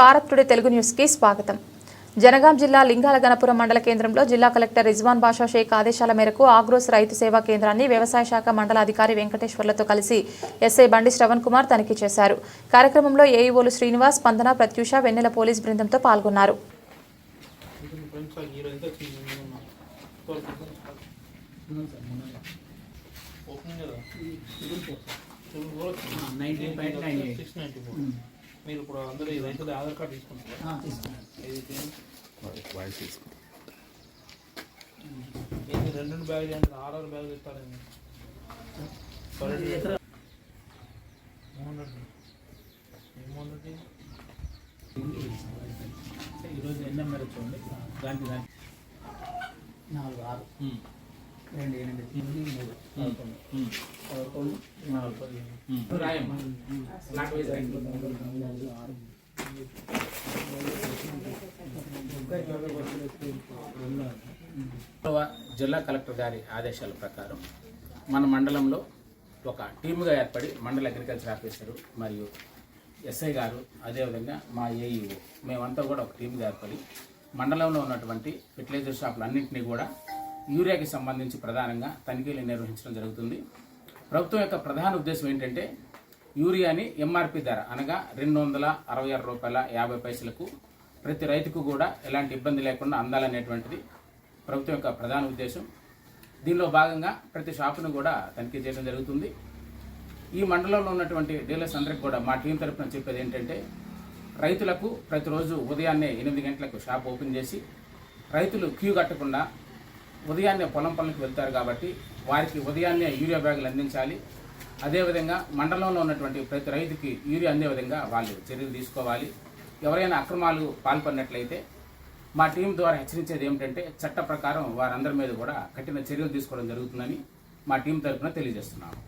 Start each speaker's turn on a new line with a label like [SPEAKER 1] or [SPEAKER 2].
[SPEAKER 1] Bharat today Telugu న్యూస్కి స్వాగతం. జనగాం జిల్లా లింగాల గణపురం మండల కేంద్రంలో జిల్లా కలెక్టర్ రిజ్వాన్ బాషా షేక్ ఆదేశాల మేరకు ఆగ్రోస్ రైతు సేవా కేంద్రాన్ని వ్యవసాయ శాఖ మండల అధికారి వెంకటేశ్వర్లతో కలిసి ఎస్ఐ బండి శ్రవణ్ కుమార్ తనిఖీ చేశారు. కార్యక్రమంలో ఏఈఓలు శ్రీనివాస్ స్పందన ప్రత్యూష వెన్నెల పోలీస్ బృందంతో పాల్గొన్నారు.
[SPEAKER 2] ఓపెన్ మీరు ఇప్పుడు అందరూ ఈ రైతుల ఆధార్ కార్డు తీసుకుంటారు? రెండు రెండు బ్యాగులు అంటే ఆరు ఆరు బ్యాగులు ఇస్తారండి
[SPEAKER 3] ఈరోజు ఎన్ఎంఆర్ చూడండి. దానికి దానికి నాలుగు ఆరు. రెండు ఎనిమిది ఎనిమిది మూడు పదకొండు నాలుగు. రాయమ్మా. నాకు జిల్లా కలెక్టర్ గారి ఆదేశాల ప్రకారం మన మండలంలో ఒక టీముగా ఏర్పడి మండల అగ్రికల్చర్ ఆఫీసరు మరియు ఎస్ఐ గారు అదేవిధంగా మా ఏఈఓ మేమంతా కూడా ఒక టీముగా ఏర్పడి మండలంలో ఉన్నటువంటి ఫెర్టిలైజర్ షాపులు అన్నింటినీ కూడా యూరియాకి సంబంధించి ప్రధానంగా తనిఖీలు నిర్వహించడం జరుగుతుంది. ప్రభుత్వం యొక్క ప్రధాన ఉద్దేశం ఏంటంటే యూరియాని ఎంఆర్పి ధర అనగా రెండు వందల అరవై ఆరు రూపాయల యాభై పైసలకు ప్రతి రైతుకు కూడా ఎలాంటి ఇబ్బంది లేకుండా అందాలనేటువంటిది ప్రభుత్వం యొక్క ప్రధాన ఉద్దేశం. దీనిలో భాగంగా ప్రతి షాపును కూడా తనిఖీ చేయడం జరుగుతుంది. ఈ మండలంలో ఉన్నటువంటి డీలర్స్ అందరికి కూడా మా టీం తరఫున చెప్పేది ఏంటంటే రైతులకు ప్రతిరోజు ఉదయాన్నే ఎనిమిది గంటలకు షాప్ ఓపెన్ చేసి రైతులు క్యూ కట్టకుండా ఉదయాన్నే పొలం పనులకు వెళ్తారు కాబట్టి వారికి ఉదయాన్నే యూరియా బ్యాగులు అందించాలి. అదేవిధంగా మండలంలో ఉన్నటువంటి ప్రతి రైతుకి యూరియా అందే విధంగా వాళ్ళు చర్యలు తీసుకోవాలి. ఎవరైనా అక్రమాలు పాల్పడినట్లయితే మా టీం ద్వారా హెచ్చరించేది ఏమిటంటే చట్ట ప్రకారం వారందరి మీద కూడా కఠిన చర్యలు తీసుకోవడం జరుగుతుందని మా టీం తరఫున తెలియజేస్తున్నాము.